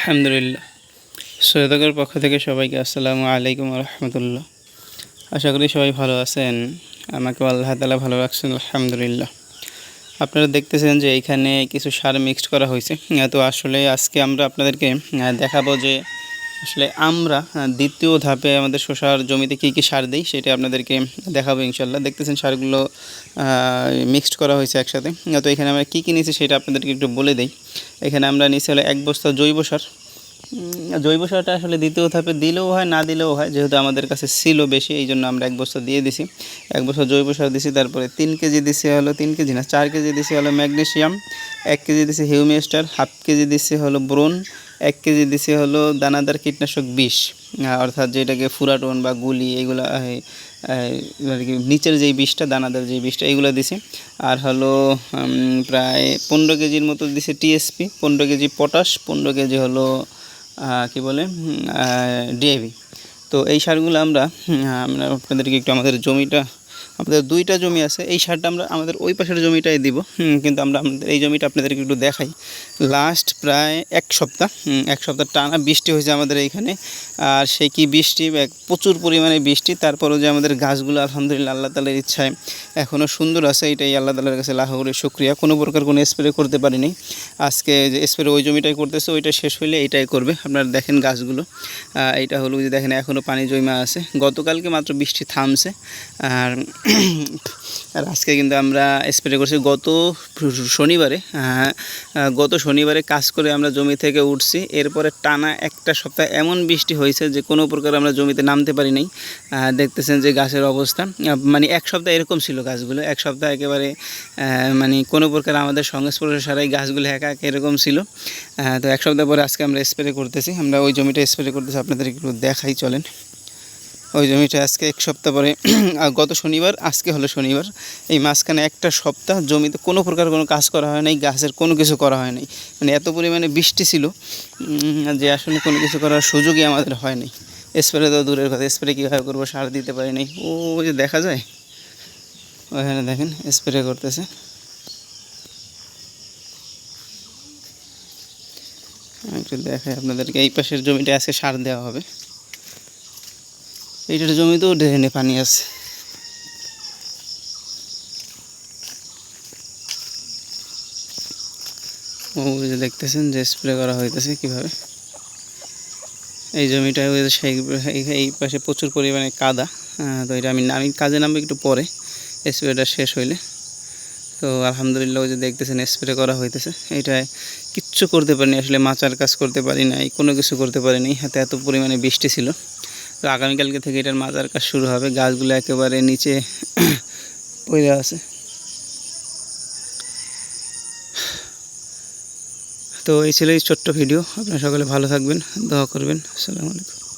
আলহামদুলিল্লাহ। সৈয়দকের পক্ষ থেকে সবাইকে আসসালামু আলাইকুম রহমতুল্লাহ। আশা করি সবাই ভালো আছেন। আমাকে আল্লাহ তালা ভালো রাখছেন, আলহামদুলিল্লাহ। আপনারা দেখতেছেন যে এখানে কিছু সার মিক্সড করা হয়েছে। তো আসলে আজকে আমরা আপনাদেরকে দেখাবো যে আসলে আমরা দ্বিতীয় ধাপে আমাদের শসার জমিতে কী কী সার দিই সেটা আপনাদেরকে দেখাবো ইনশাল্লাহ দেখতেছেন সারগুলো মিক্সড করা হয়েছে একসাথে। তো এখানে আমরা কী কী নিয়েছি সেটা আপনাদেরকে একটু বলে দিই। এখানে আমরা নিয়েছি হলো এক বস্তা জৈব সার। জৈব সারটা আসলে দ্বিতীয় ধাপে দিলেও হয়, না দিলেও হয়, যেহেতু আমাদের কাছে ছিল বেশি, এই জন্য আমরা এক বস্তা দিয়ে দিছি। এক বস্তা জৈব সার দিছি, তারপরে তিন কেজি দিছি হলো, তিন কেজি না, চার কেজি দিছি হলো ম্যাগনেশিয়াম, এক কেজি দিছি হিউমিস্টার, হাফ কেজি দিছি হলো ব্রোন এক কেজি দিছি হলো দানাদার কীটনাশক বিষ অর্থাৎ যেটাকে ফুরাটন বা গুলি এগুলো আর কি নিচের যেই বিষটা, দানাদার যেই বিষটা, এগুলো দিছি। আর হলো প্রায় পনেরো কেজির মতো দিছে টিএসপি পনেরো কেজি পটাশ, পনেরো কেজি হলো কি বলে ডিএভি তো এই সারগুলো আমরা আমরা আপনাদেরকে একটু আমাদের জমিটা আমাদের দুইটা জমি আছে, এই সারটা আমরা, আমাদের ওই পাশের জমিটাই দিব। কিন্তু আমরা আমাদের এই জমিটা আপনাদেরকে একটু দেখাই। লাস্ট প্রায় এক সপ্তাহ এক সপ্তাহ টানা বৃষ্টি হয়েছে আমাদের এইখানে। আর সেই কি বৃষ্টি? প্রচুর পরিমাণে বৃষ্টি। তারপরেও যে আমাদের গাছগুলো আলহামদুলিল্লাহ আল্লাহ তালের ইচ্ছায় এখনও সুন্দর আছে। এটাই আল্লাহ তালার কাছে করে শুক্রিয়া। কোনো প্রকার কোনো স্প্রে করতে পারিনি। আজকে যে স্প্রে ওই জমিটাই করতেছে, ওইটা শেষ হইলে এইটাই করবে। আপনারা দেখেন গাছগুলো। এইটা হলো যে দেখেন এখনও পানি জমা আছে। গতকালকে মাত্র বৃষ্টি থামছে। আর আর আজকে কিন্তু আমরা স্প্রে করছি গত শনিবারে আহ, গত শনিবারে কাজ করে আমরা জমি থেকে উঠছি। এরপরে টানা একটা সপ্তাহ এমন বৃষ্টি হয়েছে যে কোনো প্রকার আমরা জমিতে নামতে পারি নাই। দেখতেছেন যে গাছের অবস্থা। মানে এক সপ্তাহ এরকম ছিল গাছগুলো এক সপ্তাহ একেবারে মানে কোনো প্রকার আমাদের সংস্পর্শ সারাই গাছগুলো একা এক এরকম ছিল। তো এক সপ্তাহ পরে আজকে আমরা স্প্রে করতেছি। আমরা ওই জমিটা স্প্রে করতেছি আপনাদের একটু দেখাই চলেন। ওই জমিটা আজকে এক সপ্তাহ পরে গত শনিবার, আজকে হলো শনিবার। এই মাঝখানে একটা সপ্তাহ জমিতে কোনো প্রকার কোনো কাজ করা হয় নাই, গাছের কোনো কিছু করা হয় নাই। মানে এত পরিমাণে বৃষ্টি ছিল যে আসলে কোনো কিছু করার সুযোগই আমাদের হয় নাই। স্প্রে তো দূরের কথা স্প্রে কীভাবে করব, সার দিতে পারি নাই। ও যে দেখা যায়? ওখানে দেখেন স্প্রে করতেছে। একটু দেখাই আপনাদেরকে, এই পাশের জমিটা আজকে সার দেওয়া হবে। এইটার জমিতেও ড্রেনে পানি আছে। দেখতেছেন যে স্প্রে করা হইতেছে কীভাবে। এই জমিটা এই- পাশে প্রচুর পরিমাণে কাদা। তো এটা আমি আমি কাজে নামবো একটু পরে স্প্রেটা শেষ হইলে। তো আলহামদুলিল্লাহ যে দেখতেছেন স্প্রে করা হইতেছে। এইটায় কিচ্ছু করতে পারিনি, আসলে মাচার কাজ করতে পারি নাই, কোনো কিছু করতে পারিনি। হাতে এত পরিমাণে বৃষ্টি ছিল। তো আগামীকালকে থেকে এটার মাজার কাজ শুরু হবে। গাছগুলো একেবারে নিচে পড়ে আছে। তো এই ছিল এই ছোট্ট ভিডিও। আপনারা সকলে ভালো থাকবেন, দোয়া করবেন। আসসালামু আলাইকুম।